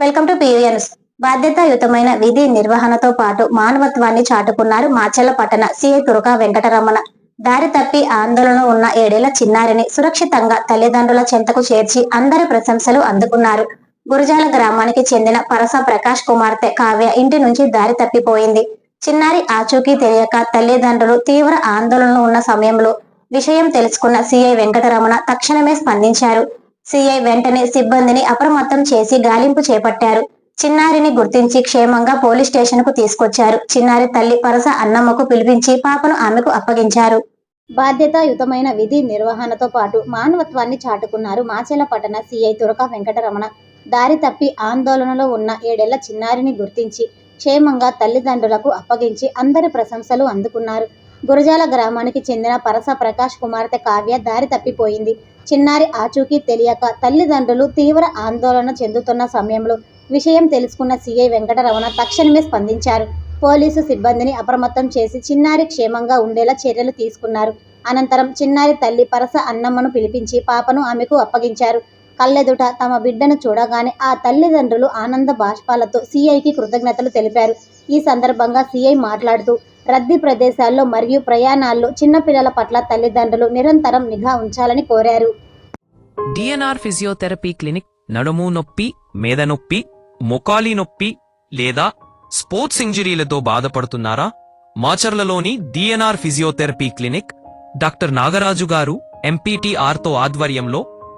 Welcome to పియూఎన్స్ బాధ్యతాయుతమైన విధి నిర్వహణతో పాటు మానవత్వాన్ని చాటుకున్నారు మాచెల పట్టణ సిఐ తురక వెంకటరమణ. దారి తప్పి ఆందోళన ఉన్న ఏడేళ్ళ చిన్నారిని సురక్షితంగా తల్లిదండ్రుల చెంతకు చేర్చి అందరి ప్రశంసలు అందుకున్నారు. గురజాల గ్రామానికి చెందిన పరస ప్రకాష్ కుమార్తె కావ్య ఇంటి నుంచి దారి తప్పిపోయింది. చిన్నారి ఆచూకీ తెలియక తల్లిదండ్రులు తీవ్ర ఆందోళనలో ఉన్న సమయంలో విషయం తెలుసుకున్న సిఐ వెంకటరమణ తక్షణమే స్పందించారు. సిఐ వెంటనే సిబ్బందిని అప్రమత్తం చేసి గాలింపు చేపట్టారు. చిన్నారిని గుర్తించి క్షేమంగా పోలీస్ స్టేషన్కు తీసుకొచ్చారు. చిన్నారి తల్లి పరస అన్నమ్మకు పిలిపించి పాపను ఆమెకు అప్పగించారు. బాధ్యతాయుతమైన విధి నిర్వహణతో పాటు మానవత్వాన్ని చాటుకున్నారు మాచెల పట్టణ సిఐ తురక వెంకటరమణ. దారి తప్పి ఆందోళనలో ఉన్న ఏడేళ్ళ చిన్నారిని గుర్తించి క్షేమంగా తల్లిదండ్రులకు అప్పగించి అందరి ప్రశంసలు అందుకున్నారు. గురజాల గ్రామానికి చెందిన పరస ప్రకాష్ కుమార్తె కావ్య దారి తప్పిపోయింది. చిన్నారి ఆచూకీ తెలియక తల్లిదండ్రులు తీవ్ర ఆందోళన చెందుతున్న సమయంలో విషయం తెలుసుకున్న సీఐ వెంకటరమణ తక్షణమే స్పందించారు. పోలీసు సిబ్బందిని అప్రమత్తం చేసి చిన్నారి క్షేమంగా ఉండేలా చర్యలు తీసుకున్నారు. అనంతరం చిన్నారి తల్లి పరస అన్నమ్మను పిలిపించి పాపను ఆమెకు అప్పగించారు. కళ్ళెదుట తమ బిడ్డను చూడగానే ఆ తల్లిదండ్రులు ఆనంద బాష్పాలతో సీఐకి కృతజ్ఞతలు తెలిపారు. ఈ సందర్భంగా సీఐ మాట్లాడుతూ రద్దీ ప్రదేశాల్లో మరియు ప్రయాణాల్లో చిన్నపిల్లల పట్ల తల్లిదండ్రులు నిరంతరం నిఘా ఉంచాలని కోరారు. డిఎన్ఆర్ ఫిజియోథెరపీ క్లినిక్ నడుము నొప్పి మేద నొప్పి మొకాలి నొప్పి లేదా స్పోర్ట్స్ ఇంజరీలతో బాధపడుతున్నారా? మాచర్లలోని DNR physiotherapy clinic doctor Nagaraju garu ఎంపీటీఆర్తో ఆధ్వర్యంలో